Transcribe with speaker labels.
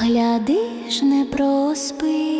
Speaker 1: гляди ж не проспи.